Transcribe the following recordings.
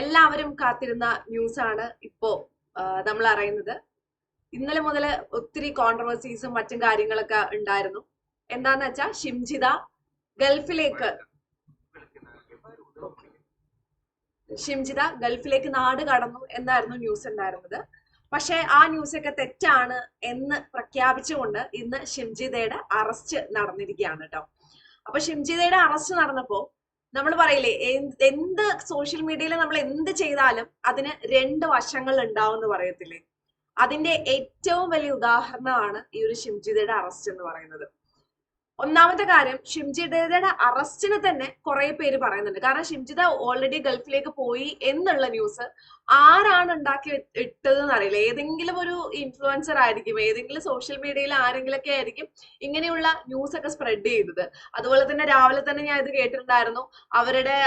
എല്ലാവരും കാത്തിരുന്ന ന്യൂസ് ആണ് ഇപ്പോ നമ്മൾ അറിയുന്നത്. ഇന്നലെ മുതൽ ഒത്തിരി കോൺട്രവേഴ്സീസും മറ്റും കാര്യങ്ങളൊക്കെ ഉണ്ടായിരുന്നു. എന്താന്ന് വെച്ചാൽ ഷിംജിത ഗൾഫിലേക്ക് ഷിംജിത ഗൾഫിലേക്ക് നാട് കടന്നു എന്നായിരുന്നു ന്യൂസ് ഉണ്ടായിരുന്നത്. പക്ഷെ ആ ന്യൂസൊക്കെ തെറ്റാണ് എന്ന് പ്രഖ്യാപിച്ചുകൊണ്ട് ഇന്ന് ഷിംജിതയുടെ അറസ്റ്റ് നടന്നിരിക്കുകയാണ് കേട്ടോ. അപ്പൊ ഷിംജിതയുടെ അറസ്റ്റ് നടന്നപ്പോ നമ്മൾ പറയില്ലേ എന്ത് സോഷ്യൽ മീഡിയയിൽ നമ്മൾ എന്ത് ചെയ്താലും അതിന് രണ്ട് വശങ്ങൾ ഉണ്ടാവും എന്ന് പറയത്തില്ലേ? അതിന്റെ ഏറ്റവും വലിയ ഉദാഹരണമാണ് ഈ ഒരു ഷിംജിതയുടെ അറസ്റ്റ് എന്ന് പറയുന്നത്. ഒന്നാമത്തെ കാര്യം ഷിംജിതയുടെ അറസ്റ്റിന് തന്നെ കുറെ പേര് പറയുന്നുണ്ട്. കാരണം ഷിംജിത ഓൾറെഡി ഗൾഫിലേക്ക് പോയി എന്നുള്ള ന്യൂസ് ആരാണ് ഉണ്ടാക്കി ഇട്ടതെന്ന് അറിയില്ല. ഏതെങ്കിലും ഒരു ഇൻഫ്ലുവൻസർ ആയിരിക്കും ഏതെങ്കിലും സോഷ്യൽ മീഡിയയിൽ ആരെങ്കിലൊക്കെ ആയിരിക്കും ഇങ്ങനെയുള്ള ന്യൂസ് ഒക്കെ സ്പ്രെഡ് ചെയ്തത്. അതുപോലെ തന്നെ രാവിലെ തന്നെ ഞാൻ ഇത് കേട്ടിട്ടുണ്ടായിരുന്നു. അവരുടെ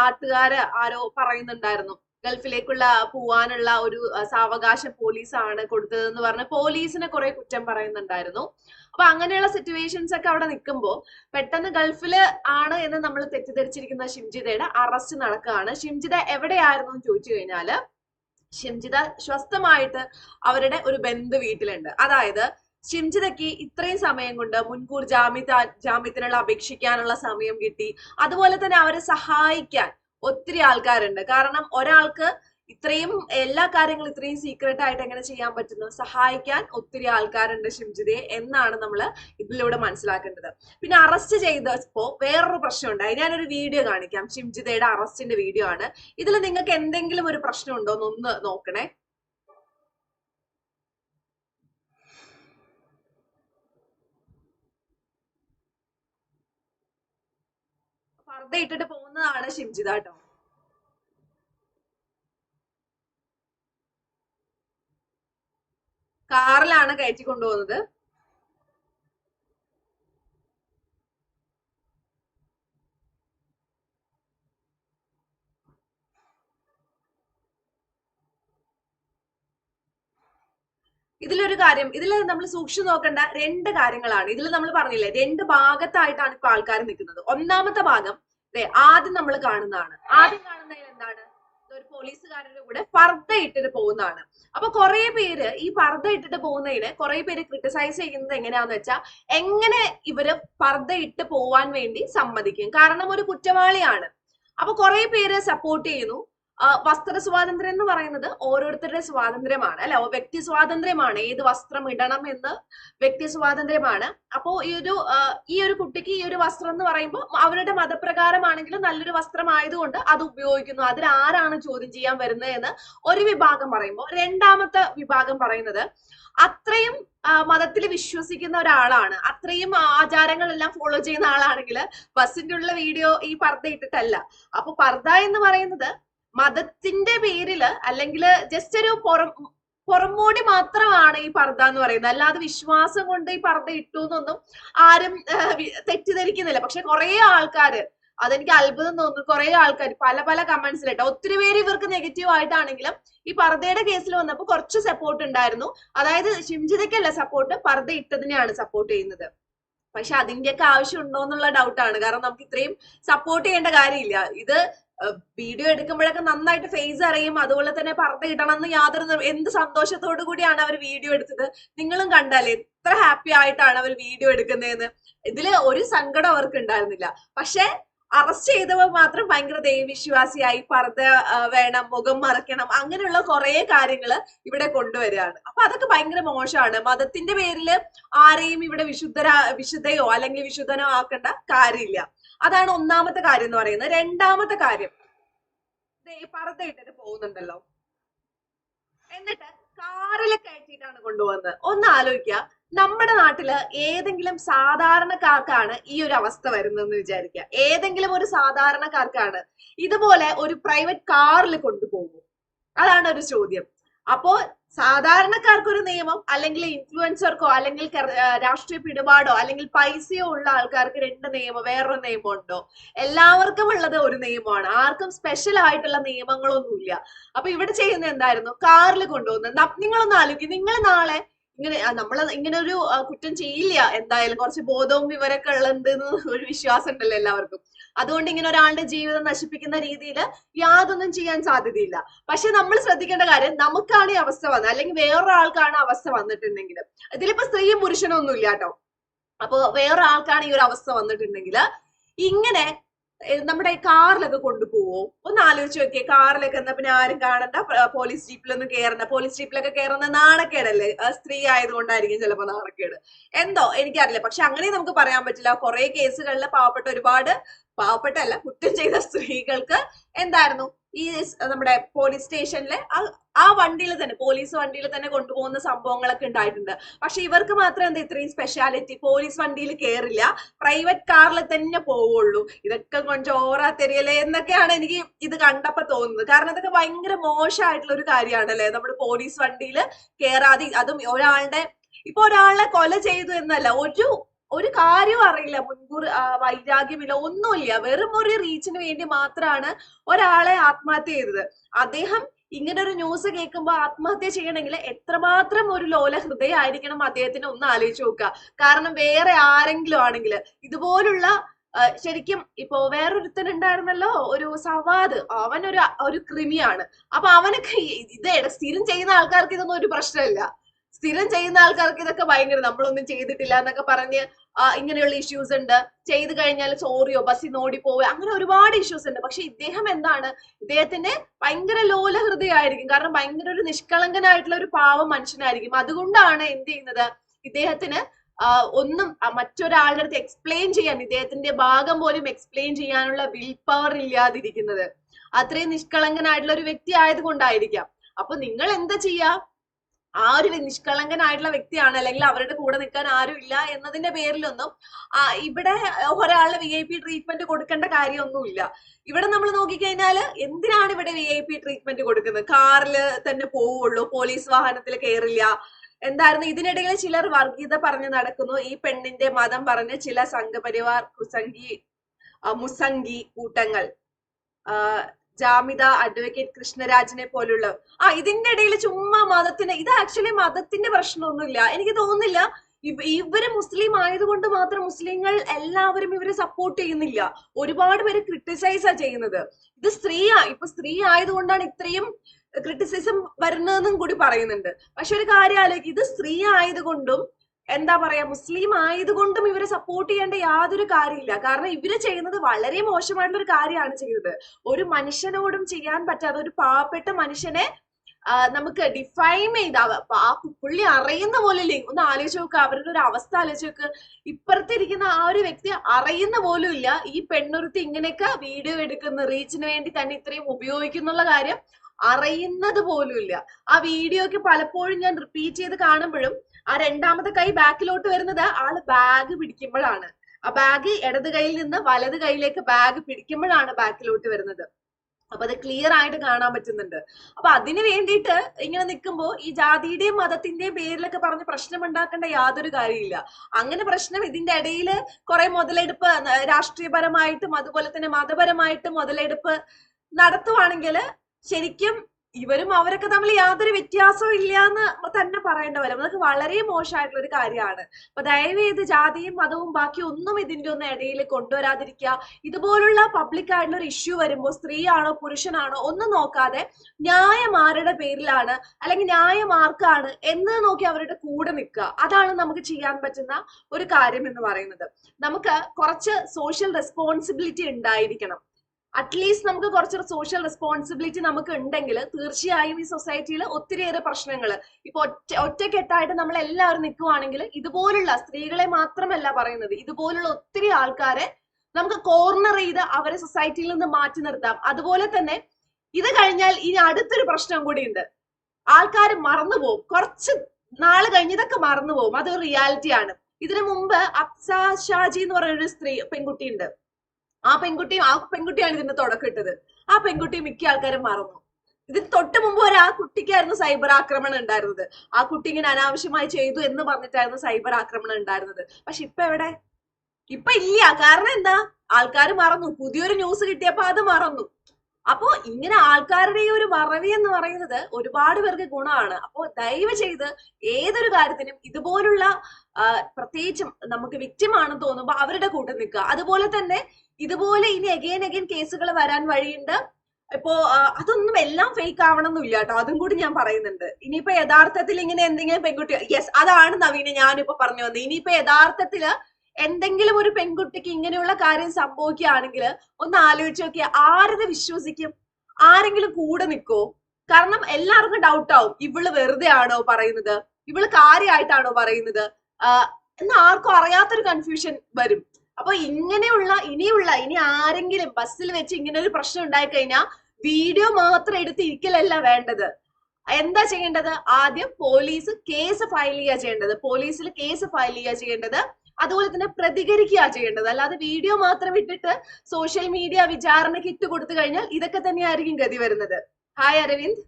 നാട്ടുകാര് ആരോ പറയുന്നുണ്ടായിരുന്നു. ഗൾഫിലേക്കുള്ള പോവാനുള്ള ഒരു സാവകാശം പോലീസാണ് കൊടുത്തതെന്ന് പറഞ്ഞ് പോലീസിനെ കുറെ കുറ്റം പറയുന്നുണ്ടായിരുന്നു. അപ്പൊ അങ്ങനെയുള്ള സിറ്റുവേഷൻസ് ഒക്കെ അവിടെ നിൽക്കുമ്പോൾ പെട്ടെന്ന് ഗൾഫിൽ ആണ് എന്ന് നമ്മൾ തെറ്റിദ്ധരിച്ചിരിക്കുന്ന ഷിംജിതയുടെ അറസ്റ്റ് നടക്കുകയാണ്. ഷിംജിത എവിടെയായിരുന്നു എന്ന് ചോദിച്ചു കഴിഞ്ഞാൽ ഷിംജിത സ്വസ്ഥമായിട്ട് അവരുടെ ഒരു ബന്ധു വീട്ടിലുണ്ട്. അതായത് ഷിംജിതയ്ക്ക് ഇത്രയും സമയം കൊണ്ട് മുൻകൂർ ജാമ്യത ജാമ്യത്തിനുള്ള അപേക്ഷിക്കാനുള്ള സമയം കിട്ടി. അതുപോലെ തന്നെ അവരെ സഹായിക്കാൻ ഒത്തിരി ആൾക്കാരുണ്ട്. കാരണം ഒരാൾക്ക് ഇത്രയും എല്ലാ കാര്യങ്ങളും ഇത്രയും സീക്രട്ട് ആയിട്ട് എങ്ങനെ ചെയ്യാൻ പറ്റുന്നു? സഹായിക്കാൻ ഒത്തിരി ആൾക്കാരുണ്ട് ഷിംജിതയെ എന്നാണ് നമ്മൾ ഇതിലൂടെ മനസ്സിലാക്കേണ്ടത്. പിന്നെ അറസ്റ്റ് ചെയ്തപ്പോ വേറൊരു പ്രശ്നം ഉണ്ടായി ഞാനൊരു വീഡിയോ കാണിക്കാം. ഷിംജിതയുടെ അറസ്റ്റിന്റെ വീഡിയോ ആണ്. ഇതിൽ നിങ്ങൾക്ക് എന്തെങ്കിലും ഒരു പ്രശ്നം ഉണ്ടോ എന്നൊന്ന് നോക്കണേ. പർദ്ദ ഇട്ടിട്ട് പോകുന്നതാണ് ഷിംജിത കേട്ടോ കാറിലാണ് കയറ്റി കൊണ്ടുപോകുന്നത്. ഇതിലൊരു കാര്യം ഇതിൽ നമ്മൾ സൂക്ഷിച്ചു നോക്കേണ്ട രണ്ട് കാര്യങ്ങളാണ്. ഇതിൽ നമ്മൾ പറഞ്ഞില്ലേ രണ്ട് ഭാഗത്തായിട്ടാണ് ഇപ്പൊ ആൾക്കാർ നിൽക്കുന്നത്. ഒന്നാമത്തെ ഭാഗം ആദ്യം നമ്മൾ കാണുന്നതാണ്. ആദ്യം കാണുന്നതിൽ എന്താണ്? ഒരു പോലീസുകാരുടെ കൂടെ പർദ്ദ ഇട്ടിട്ട് പോകുന്നതാണ്. അപ്പൊ കുറെ പേര് ഈ പർദ്ദ ഇട്ടിട്ട് പോകുന്നതിന് കുറെ പേര് ക്രിട്ടിസൈസ് ചെയ്യുന്നത് എങ്ങനെയാന്ന് വെച്ചാൽ എങ്ങനെ ഇവർ പർദ്ദ ഇട്ട് പോവാൻ വേണ്ടി സമ്മതിക്കും. കാരണം ഒരു കുറ്റവാളിയാണ്. അപ്പൊ കുറെ പേര് സപ്പോർട്ട് ചെയ്യുന്നു. വസ്ത്ര സ്വാതന്ത്ര്യം എന്ന് പറയുന്നത് ഓരോരുത്തരുടെ സ്വാതന്ത്ര്യമാണ്. അല്ലെ? വ്യക്തി സ്വാതന്ത്ര്യമാണ്. ഏത് വസ്ത്രം ഇടണം എന്ന് വ്യക്തി സ്വാതന്ത്ര്യമാണ്. അപ്പോ ഈ ഒരു ഈ ഒരു കുട്ടിക്ക് ഈ ഒരു വസ്ത്രം എന്ന് പറയുമ്പോൾ അവരുടെ മതപ്രകാരമാണെങ്കിലും നല്ലൊരു വസ്ത്രം ആയതുകൊണ്ട് അത് ഉപയോഗിക്കുന്നു. അതിൽ ആരാണ് ചോദ്യം ചെയ്യാൻ വരുന്നത് എന്ന് ഒരു വിഭാഗം പറയുമ്പോൾ രണ്ടാമത്തെ വിഭാഗം പറയുന്നത് അത്രയും മതത്തിൽ വിശ്വസിക്കുന്ന ഒരാളാണ്. അത്രയും ആചാരങ്ങളെല്ലാം ഫോളോ ചെയ്യുന്ന ആളാണെങ്കിൽ ബസ്സിന്റെ ഉള്ള വീഡിയോ ഈ പർദ്ദ ഇട്ടിട്ടല്ല. അപ്പൊ പർദ്ദ എന്ന് പറയുന്നത് മതത്തിന്റെ പേരിൽ അല്ലെങ്കിൽ ജസ്റ്റ് ഒരു പുറം പുറമോടി മാത്രമാണ് ഈ പർദ്ദ എന്ന് പറയുന്നത്. അല്ലാതെ വിശ്വാസം കൊണ്ട് ഈ പർദ്ദ ഇട്ടു എന്നൊന്നും ആരും തെറ്റിദ്ധരിക്കുന്നില്ല. പക്ഷെ കുറെ ആൾക്കാര് അതെനിക്ക് അത്ഭുതം തോന്നുന്നു കുറെ ആൾക്കാർ പല പല കമന്റ്സിലിട്ട് ഒത്തിരി പേര് ഇവർക്ക് നെഗറ്റീവ് ആയിട്ടാണെങ്കിലും ഈ പർദ്ദയുടെ കേസിൽ വന്നപ്പോൾ കുറച്ച് സപ്പോർട്ട് ഉണ്ടായിരുന്നു. അതായത് ഷിംജിതയ്ക്കല്ല സപ്പോർട്ട് പർദ്ദ ഇട്ടതിനെയാണ് സപ്പോർട്ട് ചെയ്യുന്നത്. പക്ഷെ അതിന്റെയൊക്കെ ആവശ്യം ഉണ്ടോ എന്നുള്ള ഡൗട്ടാണ് കാരണം നമുക്ക് ഇത്രയും സപ്പോർട്ട് ചെയ്യേണ്ട കാര്യമില്ല. ഇത് വീഡിയോ എടുക്കുമ്പോഴൊക്കെ നന്നായിട്ട് ഫേസ് അറിയും. അതുപോലെ തന്നെ പറഞ്ഞു കിട്ടണമെന്ന് യാതൊരു എന്ത് സന്തോഷത്തോടു കൂടിയാണ് അവർ വീഡിയോ എടുത്തത്. നിങ്ങളും കണ്ടാലേ എത്ര ഹാപ്പി ആയിട്ടാണ് അവർ വീഡിയോ എടുക്കുന്നതെന്ന്. ഇതിൽ ഒരു സങ്കടം അവർക്ക് ഉണ്ടായിരുന്നില്ല. പക്ഷെ അറസ്റ്റ് ചെയ്തവർ മാത്രം ഭയങ്കര ദൈവവിശ്വാസിയായി പർദ്ദ വേണം മുഖം മറയ്ക്കണം അങ്ങനെയുള്ള കുറെ കാര്യങ്ങൾ ഇവിടെ കൊണ്ടുവരികയാണ്. അപ്പൊ അതൊക്കെ ഭയങ്കര മോശമാണ്. മതത്തിന്റെ പേരിൽ ആരെയും ഇവിടെ വിശുദ്ധരാ വിശുദ്ധയോ അല്ലെങ്കിൽ വിശുദ്ധനോ ആക്കേണ്ട കാര്യമില്ല. അതാണ് ഒന്നാമത്തെ കാര്യം എന്ന് പറയുന്നത്. രണ്ടാമത്തെ കാര്യം. പർദ്ദ ഇട്ടിട്ട് പോകുന്നുണ്ടല്ലോ. എന്നിട്ട് കാറിൽ കയറ്റിയിട്ടാണ് കൊണ്ടുപോകുന്നത്. ഒന്ന് ആലോചിക്കുക. നമ്മുടെ നാട്ടിൽ ഏതെങ്കിലും സാധാരണക്കാർക്കാണ് ഈ ഒരു അവസ്ഥ വരുന്നതെന്ന് വിചാരിക്കുക. ഏതെങ്കിലും ഒരു സാധാരണക്കാർക്കാണ് ഇതുപോലെ ഒരു പ്രൈവറ്റ് കാറിൽ കൊണ്ടുപോകും അതാണ് ഒരു ചോദ്യം. അപ്പോ സാധാരണക്കാർക്കൊരു നിയമം അല്ലെങ്കിൽ ഇൻഫ്ലുവൻസർക്കോ അല്ലെങ്കിൽ രാഷ്ട്രീയ പിടിപാടോ അല്ലെങ്കിൽ പൈസയോ ഉള്ള ആൾക്കാർക്ക് രണ്ട് നിയമം വേറൊരു നിയമം ഉണ്ടോ എല്ലാവർക്കും ഉള്ളത് ഒരു നിയമമാണ്. ആർക്കും സ്പെഷ്യൽ ആയിട്ടുള്ള നിയമങ്ങളൊന്നുമില്ല. അപ്പൊ ഇവിടെ ചെയ്യുന്നത് എന്തായിരുന്നു? കാറിൽ കൊണ്ടുപോകുന്നത്. നിങ്ങളൊന്ന് ആലോചിക്കും. നിങ്ങൾ നാളെ ഇങ്ങനെ നമ്മൾ ഇങ്ങനെ ഒരു കുറ്റം ചെയ്യില്ല. എന്തായാലും കുറച്ച് ബോധവും വിവരമൊക്കെ ഉള്ളത് ഒരു വിശ്വാസം ഉണ്ടല്ലോ എല്ലാവർക്കും. അതുകൊണ്ട് ഇങ്ങനെ ഒരാളുടെ ജീവിതം നശിപ്പിക്കുന്ന രീതിയിൽ യാതൊന്നും ചെയ്യാൻ സാധ്യതയില്ല. പക്ഷെ നമ്മൾ ശ്രദ്ധിക്കേണ്ട കാര്യം നമുക്കാണ് ഈ അവസ്ഥ വന്നത്. അല്ലെങ്കിൽ വേറൊരാൾക്കാണ് അവസ്ഥ വന്നിട്ടുണ്ടെങ്കിൽ ഇതിലിപ്പോ സ്ത്രീയും പുരുഷനും ഒന്നും ഇല്ല കേട്ടോ. അപ്പൊ വേറൊരാൾക്കാണ് ഈ ഒരു അവസ്ഥ വന്നിട്ടുണ്ടെങ്കിൽ ഇങ്ങനെ നമ്മുടെ കാറിലൊക്കെ കൊണ്ടുപോവോ? ഒന്ന് ആലോചിച്ച് നോക്കിയേ കാറിലൊക്കെ എന്നാ പിന്നെ ആരും കാണണ്ട? പോലീസ് ജീപ്പിലൊന്നും കയറണ്ട പോലീസ് ജീപ്പിലൊക്കെ കയറുന്ന നാണക്കേടല്ലേ? സ്ത്രീ ആയതുകൊണ്ടായിരിക്കും ചിലപ്പോ നാണക്കേട്. എന്തോ? എനിക്കറിയില്ല. പക്ഷെ അങ്ങനെ നമുക്ക് പറയാൻ പറ്റില്ല. കുറെ കേസുകളിൽ പാവപ്പെട്ട ഒരുപാട് പാവപ്പെട്ടല്ല കുറ്റം ചെയ്ത സ്ത്രീകൾക്ക് എന്തായിരുന്നു? ഈ നമ്മുടെ പോലീസ് സ്റ്റേഷനിലെ ആ- വണ്ടിയിൽ തന്നെ പോലീസ് വണ്ടിയിൽ തന്നെ കൊണ്ടുപോകുന്ന സംഭവങ്ങളൊക്കെ ഉണ്ടായിട്ടുണ്ട്. പക്ഷെ ഇവർക്ക് മാത്രം എന്താ ഇത്രയും സ്പെഷ്യാലിറ്റി പോലീസ് വണ്ടിയിൽ കയറില്ല പ്രൈവറ്റ് കാറിൽ തന്നെ പോവുള്ളൂ. ഇതൊക്കെ കൊഞ്ചം ഓറാ തെരിയല്ലേ എന്നൊക്കെയാണ് എനിക്ക് ഇത് കണ്ടപ്പോ തോന്നുന്നത്. കാരണം ഇതൊക്കെ ഭയങ്കര മോശമായിട്ടുള്ള ഒരു കാര്യമാണല്ലേ? നമ്മുടെ പോലീസ് വണ്ടിയിൽ കയറാതെ അതും ഒരാളുടെ ഇപ്പൊ ഒരാളെ കൊല ചെയ്തു എന്നല്ല ഒരു ഒരു കാര്യവും അറിയില്ല. മുൻകൂർ വൈരാഗ്യമില്ല ഒന്നുമില്ല. വെറും ഒരു റീച്ചിന് വേണ്ടി മാത്രമാണ് ഒരാളെ ആത്മഹത്യ ചെയ്തത്. അദ്ദേഹം ഇങ്ങനെ ഒരു ന്യൂസ് കേൾക്കുമ്പോൾ ആത്മഹത്യ ചെയ്യണമെങ്കിൽ എത്രമാത്രം ഒരു ലോല ഹൃദയമായിരിക്കണം അദ്ദേഹത്തിന് ഒന്ന് ആലോചിച്ച് നോക്കുക. കാരണം വേറെ ആരെങ്കിലും ആണെങ്കിൽ ഇതുപോലുള്ള ശരിക്കും ഇപ്പോ വേറൊരുത്തൻ ഉണ്ടായിരുന്നല്ലോ ഒരു സവാദ്. അവനൊരു ഒരു ക്രിമിയാണ് അപ്പൊ അവനൊക്കെ ഇത് സ്ഥിരം ചെയ്യുന്ന ആൾക്കാർക്ക് ഇതൊന്നും ഒരു പ്രശ്നമില്ല. സ്ഥിരം ചെയ്യുന്ന ആൾക്കാർക്ക് ഇതൊക്കെ ഭയങ്കര നമ്മളൊന്നും ചെയ്തിട്ടില്ല എന്നൊക്കെ പറഞ്ഞ് ഇങ്ങനെയുള്ള ഇഷ്യൂസ് ഉണ്ട്. ചെയ്ത് കഴിഞ്ഞാൽ സോറിയോ ബസ്സിൽ നോടി പോവുക അങ്ങനെ ഒരുപാട് ഇഷ്യൂസ് ഉണ്ട്. പക്ഷെ ഇദ്ദേഹം എന്താണ്? ഇദ്ദേഹത്തിന് ഭയങ്കര ലോല ഹൃദയമായിരിക്കും. കാരണം ഭയങ്കര ഒരു നിഷ്കളങ്കനായിട്ടുള്ള ഒരു പാവം മനുഷ്യനായിരിക്കും. അതുകൊണ്ടാണ് എന്ത് ചെയ്യുന്നത്? ഇദ്ദേഹത്തിന് ഒന്നും മറ്റൊരാളുടെ അടുത്ത് എക്സ്പ്ലെയിൻ ചെയ്യാൻ ഇദ്ദേഹത്തിന്റെ ഭാഗം പോലും എക്സ്പ്ലെയിൻ ചെയ്യാനുള്ള വിൽ പവർ ഇല്ലാതിരിക്കുന്നത്. അത്രയും നിഷ്കളങ്കനായിട്ടുള്ള ഒരു വ്യക്തി ആയതുകൊണ്ടായിരിക്കാം. അപ്പൊ നിങ്ങൾ എന്താ ചെയ്യാ ആ ഒരു നിഷ്കളങ്കനായിട്ടുള്ള വ്യക്തിയാണ്. അല്ലെങ്കിൽ അവരുടെ കൂടെ നിൽക്കാൻ ആരും ഇല്ല എന്നതിന്റെ പേരിലൊന്നും ഇവിടെ ഒരാളെ വി ഐ പി ട്രീറ്റ്മെന്റ് കൊടുക്കേണ്ട കാര്യമൊന്നുമില്ല. ഇവിടെ നമ്മൾ നോക്കിക്കഴിഞ്ഞാൽ എന്തിനാണ് ഇവിടെ വി ഐ പി ട്രീറ്റ്മെന്റ് കൊടുക്കുന്നത്? കാറിൽ തന്നെ പോവുള്ളൂ പോലീസ് വാഹനത്തിൽ കയറില്ല. എന്തായിരുന്നു? ഇതിനിടയിൽ ചിലർ വർഗീയത പറഞ്ഞു നടക്കുന്നു. ഈ പെണ്ണിന്റെ മതം പറഞ്ഞ് ചില സംഘപരിവാർ കുസംഗി മുസംഗി കൂട്ടങ്ങൾ. ജാമിത അഡ്വക്കേറ്റ് കൃഷ്ണരാജിനെ പോലുള്ള. ആ ഇതിന്റെ ഇടയിൽ ചുമ്മാ മതത്തിന് ഇത് ആക്ച്വലി മതത്തിന്റെ പ്രശ്നമൊന്നുമില്ല. എനിക്ക് തോന്നുന്നില്ല ഇവ- ഇവർ മുസ്ലിം ആയതുകൊണ്ട് മാത്രം മുസ്ലിങ്ങൾ എല്ലാവരും ഇവരെ സപ്പോർട്ട് ചെയ്യുന്നില്ല. ഒരുപാട് പേര് ക്രിട്ടിസൈസാ ചെയ്യുന്നത്. ഇത് സ്ത്രീയാ ഇപ്പൊ സ്ത്രീ ആയതുകൊണ്ടാണ് ഇത്രയും ക്രിട്ടിസിസം വരുന്നതെന്നും കൂടി പറയുന്നുണ്ട്. പക്ഷെ ഒരു കാര്യം ആലോചിക്കും ഇത് സ്ത്രീ ആയതുകൊണ്ടും എന്താ പറയാ മുസ്ലിം ആയതുകൊണ്ടും ഇവരെ സപ്പോർട്ട് ചെയ്യേണ്ട യാതൊരു കാര്യമില്ല. കാരണം ഇവർ ചെയ്യുന്നത് വളരെ മോശമായിട്ടുള്ള ഒരു കാര്യമാണ് ചെയ്യുന്നത്. ഒരു മനുഷ്യനോടും ചെയ്യാൻ പറ്റാതെ ഒരു പാവപ്പെട്ട മനുഷ്യനെ നമുക്ക് ഡിഫൈൻ ചെയ്ത ആ പുള്ളി അറിയുന്ന പോലെ ഇല്ലേ ഒന്ന് ആലോചിച്ച് നോക്കുക അവരുടെ ഒരു അവസ്ഥ ആലോചിച്ച് നോക്ക്. ഇപ്പുറത്തിരിക്കുന്ന ആ ഒരു വ്യക്തി അറിയുന്ന പോലും ഇല്ല. ഈ പെണ്ണുരുത്തി ഇങ്ങനെയൊക്കെ വീഡിയോ എടുക്കുന്ന റീച്ചിന് വേണ്ടി തന്നെ ഇത്രയും ഉപയോഗിക്കുന്നുള്ള കാര്യം അറിയുന്നത് പോലും ഇല്ല. ആ വീഡിയോക്ക് പലപ്പോഴും ഞാൻ റിപ്പീറ്റ് ചെയ്ത് കാണുമ്പോഴും ആ രണ്ടാമത്തെ കൈ ബാക്കിലോട്ട് വരുന്നത് ആൾ ബാഗ് പിടിക്കുമ്പോഴാണ്. ആ ബാഗ് ഇടത് കൈയിൽ നിന്ന് വലത് കൈയിലേക്ക് ബാഗ് പിടിക്കുമ്പോഴാണ് ബാക്കിലോട്ട് വരുന്നത്. അപ്പൊ അത് ക്ലിയർ ആയിട്ട് കാണാൻ പറ്റുന്നുണ്ട്. അപ്പൊ അതിന് വേണ്ടിയിട്ട് ഇങ്ങനെ നിൽക്കുമ്പോൾ ഈ ജാതിയുടെയും മതത്തിന്റെയും പേരിലൊക്കെ പറഞ്ഞ് പ്രശ്നം ഉണ്ടാക്കേണ്ട യാതൊരു കാര്യമില്ല അങ്ങനെ പ്രശ്നം ഇതിന്റെ ഇടയിൽ കുറെ മുതലെടുപ്പ് രാഷ്ട്രീയപരമായിട്ടും അതുപോലെ തന്നെ മതപരമായിട്ടും മുതലെടുപ്പ് നടത്തുവാണെങ്കിൽ ശരിക്കും ഇവരും അവരൊക്കെ തമ്മിൽ യാതൊരു വ്യത്യാസവും ഇല്ല എന്ന് തന്നെ പറയേണ്ട വരും. അതൊക്കെ വളരെ മോശമായിട്ടുള്ള ഒരു കാര്യമാണ്. അപ്പൊ ദയവേത് ജാതിയും മതവും ബാക്കി ഒന്നും ഇതിന്റെ ഒന്നും ഇടയിൽ കൊണ്ടുവരാതിരിക്കുക. ഇതുപോലുള്ള പബ്ലിക് ആയിട്ടുള്ള ഒരു ഇഷ്യൂ വരുമ്പോൾ സ്ത്രീയാണോ പുരുഷനാണോ ഒന്നും നോക്കാതെ ന്യായം ആരുടെ പേരിലാണ് അല്ലെങ്കിൽ ന്യായം ആർക്കാണ് എന്ന് നോക്കി അവരുടെ കൂടെ നിൽക്കുക. അതാണ് നമുക്ക് ചെയ്യാൻ പറ്റുന്ന ഒരു കാര്യം എന്ന് പറയുന്നത്. നമുക്ക് കുറച്ച് സോഷ്യൽ റെസ്പോൺസിബിലിറ്റി ഉണ്ടായിരിക്കണം. അറ്റ്ലീസ്റ്റ് നമുക്ക് കുറച്ചൊരു സോഷ്യൽ റെസ്പോൺസിബിലിറ്റി നമുക്ക് ഉണ്ടെങ്കിൽ തീർച്ചയായും ഈ സൊസൈറ്റിയിൽ ഒത്തിരിയേറെ പ്രശ്നങ്ങൾ ഇപ്പൊ ഒറ്റ ഒറ്റക്കെട്ടായിട്ട് നമ്മൾ എല്ലാവരും നിൽക്കുവാണെങ്കിൽ ഇതുപോലുള്ള സ്ത്രീകളെ മാത്രമല്ല പറയുന്നത്. ഇതുപോലുള്ള ഒത്തിരി ആൾക്കാരെ നമുക്ക് കോർണർ ചെയ്ത് അവരെ സൊസൈറ്റിയിൽ നിന്ന് മാറ്റി നിർത്താം. അതുപോലെ തന്നെ ഇത് കഴിഞ്ഞാൽ ഇനി അടുത്തൊരു പ്രശ്നം കൂടിയുണ്ട്. ആൾക്കാർ മറന്നുപോകും കുറച്ച് നാൾ കഴിഞ്ഞ് ഇതൊക്കെ മറന്നുപോകും അതൊരു റിയാലിറ്റിയാണ് ഇതിനു മുമ്പ് അപ്സ ഷാജി എന്ന് പറയുന്ന ഒരു സ്ത്രീ പെൺകുട്ടി ഉണ്ട് ആ പെൺകുട്ടി ആ പെൺകുട്ടിയാണ് ഇതിന്റെ തുടക്കം ഇട്ടത്. ആ പെൺകുട്ടി മിക്ക ആൾക്കാരും മറന്നു. ഇതിന് തൊട്ട് മുമ്പ് വരെ ആ കുട്ടിക്കായിരുന്നു സൈബർ ആക്രമണം ഉണ്ടായിരുന്നത്. ആ കുട്ടി ഇങ്ങനെ അനാവശ്യമായി ചെയ്തു എന്ന് പറഞ്ഞിട്ടായിരുന്നു സൈബർ ആക്രമണം ഉണ്ടായിരുന്നത്. പക്ഷെ ഇപ്പൊ എവിടെ? ഇപ്പൊ ഇല്ല. കാരണം എന്താ? ആൾക്കാർ മറന്നു. പുതിയൊരു ന്യൂസ് കിട്ടിയപ്പോ അത് മറന്നു. അപ്പോ ഇങ്ങനെ ആൾക്കാരുടെ ഈ ഒരു മറവി എന്ന് പറയുന്നത് ഒരുപാട് പേർക്ക് ഗുണമാണ്. അപ്പോ ദയവ് ചെയ്ത് ഏതൊരു കാര്യത്തിനും ഇതുപോലുള്ള പ്രത്യേകിച്ചും നമുക്ക് വിക്റ്റിമാണെന്ന് തോന്നുമ്പോൾ അവരുടെ കൂട്ടം നിൽക്കുക. അതുപോലെ തന്നെ ഇതുപോലെ ഇനി അഗൈൻ അഗൈൻ കേസുകൾ വരാൻ വഴിയുണ്ട്. ഇപ്പോ അതൊന്നും എല്ലാം ഫേക്ക് ആവണമെന്നില്ല കേട്ടോ. അതും കൂടി ഞാൻ പറയുന്നുണ്ട്. ഇനിയിപ്പോ യഥാർത്ഥത്തിൽ ഇങ്ങനെ എന്തെങ്കിലും പെൺകുട്ടി യെസ് അതാണ് നവീന ഞാനിപ്പോ പറഞ്ഞു വന്നത്. ഇനിയിപ്പോ യഥാർത്ഥത്തിൽ എന്തെങ്കിലും ഒരു പെൺകുട്ടിക്ക് ഇങ്ങനെയുള്ള കാര്യം സംഭവിക്കുകയാണെങ്കിൽ ഒന്ന് ആലോചിച്ച് നോക്കിയാൽ ആരത് വിശ്വസിക്കും? ആരെങ്കിലും കൂടെ നിൽക്കോ കാരണം എല്ലാവർക്കും ഡൗട്ട് ആവും. ഇവൾ വെറുതെ ആണോ പറയുന്നത്? ഇവൾ കാര്യമായിട്ടാണോ പറയുന്നത്? എന്ന് ആർക്കും അറിയാത്തൊരു കൺഫ്യൂഷൻ വരും. അപ്പൊ ഇങ്ങനെയുള്ള ഇനിയുള്ള ഇനി ആരെങ്കിലും ബസ്സിൽ വെച്ച് ഇങ്ങനെ ഒരു പ്രശ്നം ഉണ്ടായി കഴിഞ്ഞാൽ വീഡിയോ മാത്രം എടുത്ത് ഇരിക്കലല്ല വേണ്ടത്. എന്താ ചെയ്യേണ്ടത്? ആദ്യം പോലീസ് കേസ് ഫയൽ ചെയ്യുക ചെയ്യേണ്ടത്. പോലീസിൽ കേസ് ഫയൽ ചെയ്യുക ചെയ്യേണ്ടത് അതുപോലെ തന്നെ പ്രതികരിക്കുക ചെയ്യേണ്ടത്. അല്ലാതെ വീഡിയോ മാത്രം ഇട്ടിട്ട് സോഷ്യൽ മീഡിയ വിചാരണയ്ക്ക് ഇട്ട് കൊടുത്തു കഴിഞ്ഞാൽ ഇതൊക്കെ തന്നെയായിരിക്കും ഗതി വരുന്നത്. ഹായ് അരവിന്ദ്.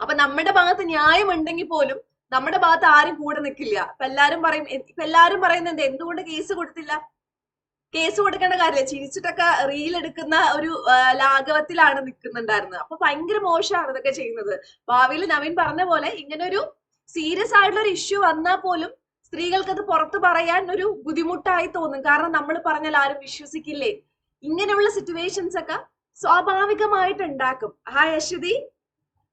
അപ്പൊ നമ്മുടെ ഭാഗത്ത് ന്യായം ഉണ്ടെങ്കിൽ പോലും നമ്മുടെ ഭാഗത്ത് ആരും കൂടെ നിൽക്കില്ല ഇപ്പൊ എല്ലാരും പറയും ഇപ്പൊ എല്ലാരും പറയുന്നത് എന്തുകൊണ്ട് കേസ് കൊടുത്തില്ല? കേസ് കൊടുക്കേണ്ട കാര്യമില്ല. ചിരിച്ചിട്ടൊക്കെ റീൽ എടുക്കുന്ന ഒരു ലാഘവത്തിലാണ് നിൽക്കുന്നുണ്ടായിരുന്നത് അപ്പൊ ഭയങ്കര മോശമാണ് ഇതൊക്കെ ചെയ്യുന്നത്. ഭാവിയിൽ നവീൻ പറഞ്ഞ പോലെ ഇങ്ങനൊരു സീരിയസ് ആയിട്ടുള്ള ഒരു ഇഷ്യൂ വന്നാൽ പോലും സ്ത്രീകൾക്ക് അത് പുറത്ത് പറയാൻ ഒരു ബുദ്ധിമുട്ടായി തോന്നും. കാരണം നമ്മൾ പറഞ്ഞാൽ ആരും വിശ്വസിക്കില്ലേ? ഇങ്ങനെയുള്ള സിറ്റുവേഷൻസ് ഒക്കെ സ്വാഭാവികമായിട്ട് ഉണ്ടാക്കും ഹായ് അശ്വതി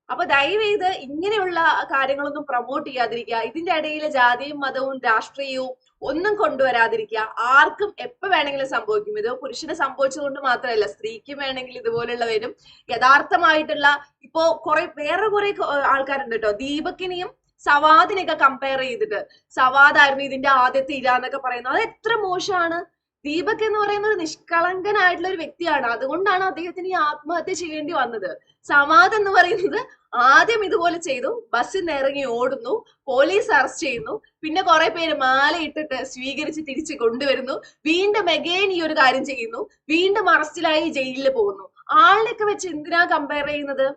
അപ്പൊ ദയവേത് ഇങ്ങനെയുള്ള കാര്യങ്ങളൊന്നും പ്രൊമോട്ട് ചെയ്യാതിരിക്കുക. ഇതിന്റെ ഇടയിൽ ജാതിയും മതവും രാഷ്ട്രീയവും ഒന്നും കൊണ്ടുവരാതിരിക്കുക. ആർക്കും എപ്പോ വേണമെങ്കിലും സംഭവിക്കും. ഇത് പുരുഷന് സംഭവിച്ചതുകൊണ്ട് മാത്രമല്ല സ്ത്രീക്കും വേണമെങ്കിൽ ഇതുപോലുള്ള വരും യഥാർത്ഥമായിട്ടുള്ള ഇപ്പോ കുറെ വേറെ കുറെ ആൾക്കാരുണ്ട് കേട്ടോ. ദീപക്കിനെയും സവാദിനെയൊക്കെ കമ്പയർ ചെയ്തിട്ട്. സവാദായിരുന്നു ഇതിന്റെ ആദ്യത്തെ ഇര എന്നൊക്കെ പറയുന്നത്. അത് എത്ര മോശമാണ്. ദീപക് എന്ന് പറയുന്ന ഒരു നിഷ്കളങ്കനായിട്ടുള്ള ഒരു വ്യക്തിയാണ്. അതുകൊണ്ടാണ് അദ്ദേഹത്തിന് ഈ ആത്മഹത്യ ചെയ്യേണ്ടി വന്നത്. സവാദ് എന്ന് പറയുന്നത് ആദ്യം ഇതുപോലെ ചെയ്തു. ബസ്സിൽ നിന്ന് ഇറങ്ങി ഓടുന്നു. പോലീസ് അറസ്റ്റ് ചെയ്യുന്നു. പിന്നെ കുറെ പേര് മാലയിട്ടിട്ട് സ്വീകരിച്ച് തിരിച്ച് കൊണ്ടുവരുന്നു. വീണ്ടും എഗെയിൻ ഈ ഒരു കാര്യം ചെയ്യുന്നു. വീണ്ടും അറസ്റ്റിലായി ജയിലിൽ പോകുന്നു. ആളിനൊക്കെ വെച്ച് എന്തിനാ കമ്പയർ ചെയ്യുന്നത്?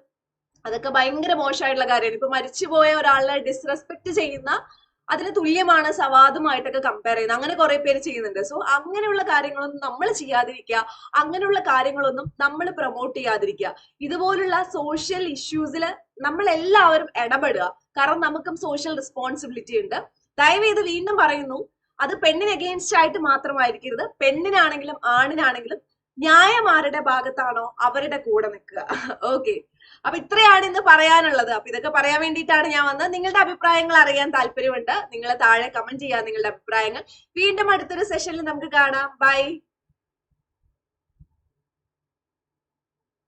അതൊക്കെ ഭയങ്കര മോശമായിട്ടുള്ള കാര്യമാണ്. ഇപ്പൊ മരിച്ചുപോയ ഒരാളെ ഡിസ്റെസ്പെക്ട് ചെയ്യുന്ന അതിന് തുല്യമാണ് സവാദുമായിട്ടൊക്കെ കമ്പയർ ചെയ്യുന്നത്. അങ്ങനെ കുറെ പേര് ചെയ്യുന്നുണ്ട്. സോ അങ്ങനെയുള്ള കാര്യങ്ങളൊന്നും നമ്മൾ ചെയ്യാതിരിക്കുക. അങ്ങനെയുള്ള കാര്യങ്ങളൊന്നും നമ്മൾ പ്രൊമോട്ട് ചെയ്യാതിരിക്കുക. ഇതുപോലുള്ള സോഷ്യൽ ഇഷ്യൂസിൽ നമ്മൾ എല്ലാവരും ഇടപെടുക. കാരണം നമുക്കും സോഷ്യൽ റെസ്പോൺസിബിലിറ്റി ഉണ്ട്. ദയവേത് വീണ്ടും പറയുന്നു അത് പെണ്ണിന് അഗെയിൻസ്റ്റ് ആയിട്ട് മാത്രമായിരിക്കരുത്. പെണ്ണിനാണെങ്കിലും ആണിനാണെങ്കിലും ന്യായം ആരുടെ ഭാഗത്താണോ അവരുടെ കൂടെ നിൽക്കുക. ഓക്കെ അപ്പൊ ഇത്രയാണ് ഇന്ന് പറയാനുള്ളത്. അപ്പൊ ഇതൊക്കെ പറയാൻ വേണ്ടിയിട്ടാണ് ഞാൻ വന്നത്. നിങ്ങളുടെ അഭിപ്രായങ്ങൾ അറിയാൻ താല്പര്യമുണ്ട്. നിങ്ങൾ താഴെ കമന്റ് ചെയ്യാം നിങ്ങളുടെ അഭിപ്രായങ്ങൾ. വീണ്ടും അടുത്തൊരു സെഷനിൽ നമുക്ക് കാണാം. ബൈ